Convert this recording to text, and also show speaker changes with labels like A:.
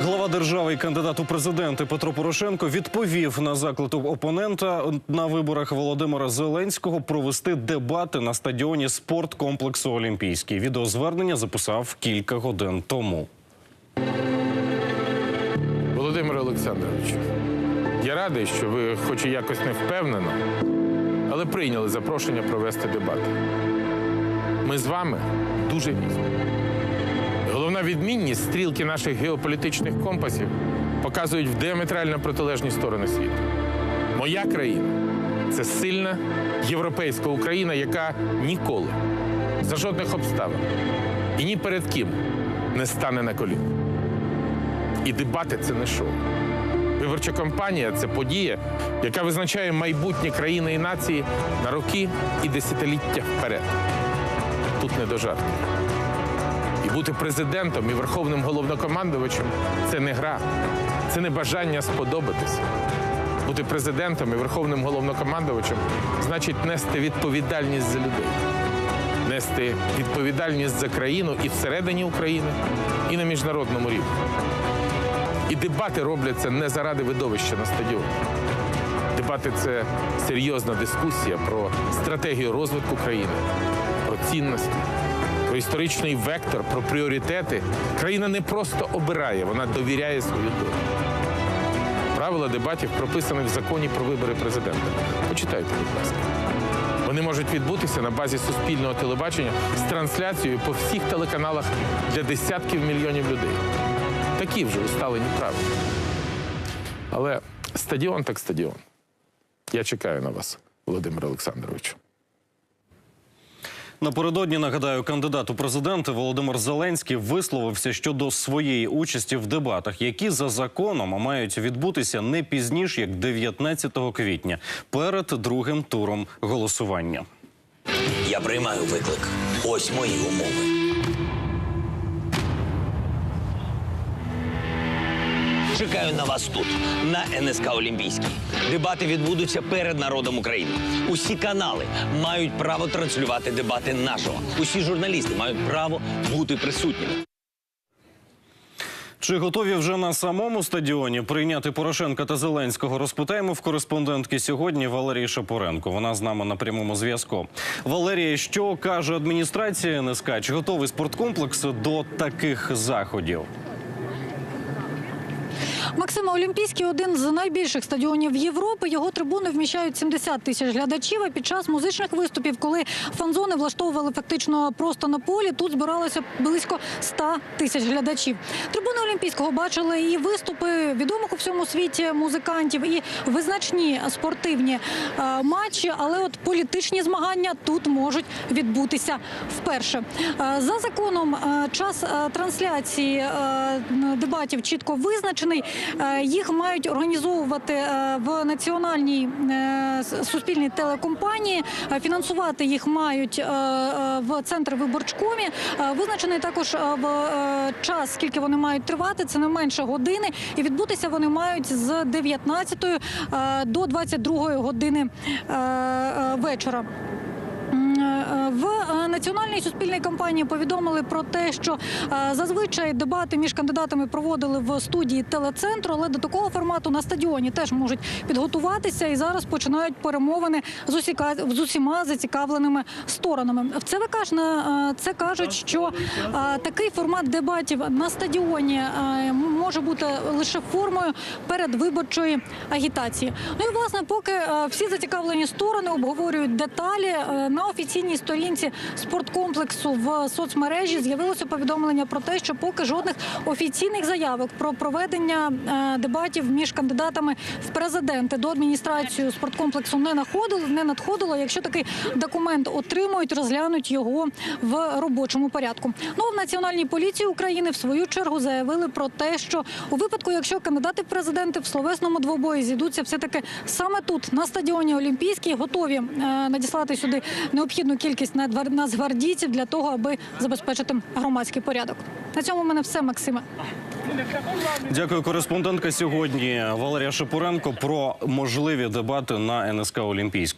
A: Глава держави і кандидат у президенти Петро Порошенко відповів на заклик опонента на виборах Володимира Зеленського провести дебати на стадіоні спорткомплексу Олімпійський. Відеозвернення записав кілька годин тому.
B: Володимире Олександровичу, я радий, що ви, хоч і якось не впевнено, але прийняли запрошення провести дебати. Ми з вами дуже різні. Головна відмінність стрілки наших геополітичних компасів показують в діаметрально протилежні сторони світу. Моя країна це сильна європейська Україна, яка ніколи за жодних обставин і ні перед ким не стане на коліна. І дебати це не шоу. Виборча кампанія це подія, яка визначає майбутнє країни і нації на роки і десятиліття вперед. Тут не до жартів. І бути президентом і верховним головнокомандувачем це не гра, це не бажання сподобатися. Бути президентом і верховним головнокомандувачем значить нести відповідальність за людей, нести відповідальність за країну і всередині України, і на міжнародному рівні. І дебати робляться не заради видовища на стадіоні. Дебати це серйозна дискусія про стратегію розвитку країни, про цінності, історичний вектор, про пріоритети. Країна не просто обирає, вона довіряє свою долю. Правила дебатів прописані в законі про вибори президента. Почитайте, будь ласка. Вони можуть відбутися на базі суспільного телебачення з трансляцією по всіх телеканалах для десятків мільйонів людей. Такі вже усталені правила. Але стадіон так стадіон. Я чекаю на вас, Володимир Олександрович.
A: Напередодні нагадаю, кандидат у президенти Володимир Зеленський висловився щодо своєї участі в дебатах, які за законом мають відбутися не пізніш як 19 квітня перед другим туром голосування.
C: Я приймаю виклик. Ось мої умови. Чекаю на вас тут, на НСК Олімпійський. Дебати відбудуться перед народом України. Усі канали мають право транслювати дебати нашого. Усі журналісти мають право бути присутніми.
A: Чи готові вже на самому стадіоні прийняти Порошенка та Зеленського? Розпитаємо в кореспондентки сьогодні Валерії Шапоренко. Вона з нами на прямому зв'язку. Валерія, що каже адміністрація НСК? Чи готовий спорткомплекс до таких заходів?
D: Максима Олімпійський один з найбільших стадіонів Європи. Його трибуни вміщають 70 тисяч глядачів. А під час музичних виступів, коли фан-зони влаштовували фактично просто на полі, тут збиралося близько 100 тисяч глядачів. Трибуни Олімпійського бачили і виступи відомих у всьому світі музикантів, і визначні спортивні е, матчі. Але от політичні змагання тут можуть відбутися вперше. Е, За законом е, час трансляції дебатів чітко визначений. Е, Їх мають організовувати е, в національній е, суспільній телекомпанії. Фінансувати їх мають в центр виборчкомі. Визначений також в час, скільки вони мають тривати. Це не менше години, і відбутися вони мають з 19 е, до 22 години вечора. Національній суспільній кампанії повідомили про те, що е, зазвичай дебати між кандидатами проводили в студії телецентру, але до такого формату на стадіоні теж можуть підготуватися і зараз починають перемовини з усіка усіма зацікавленими сторонами. В ЦВК ж на е, це кажуть, що е, такий формат дебатів на стадіоні може бути лише формою передвиборчої агітації. Ну і власне, поки всі зацікавлені сторони обговорюють деталі на офіційній сторінці спорткомплексу в соцмережі з'явилося повідомлення про те, що поки жодних офіційних заявок про проведення е, дебатів між кандидатами в президенти до адміністрації спорткомплексу не находило, не надходило. Якщо такий документ отримують, розглянуть його в робочому порядку. Ну в національній поліції України в свою чергу заявили про те, що у випадку, якщо кандидати в президенти в словесному двобої зійдуться, все таки саме тут на стадіоні Олімпійський готові е, надіслати сюди необхідну кількість надвар- нацгвардійців для того, аби забезпечити громадський порядок. На цьому в мене все, Максиме.
A: Дякую, кореспондентка сьогодні Валерія Шапуренко про можливі дебати на НСК Олімпійського.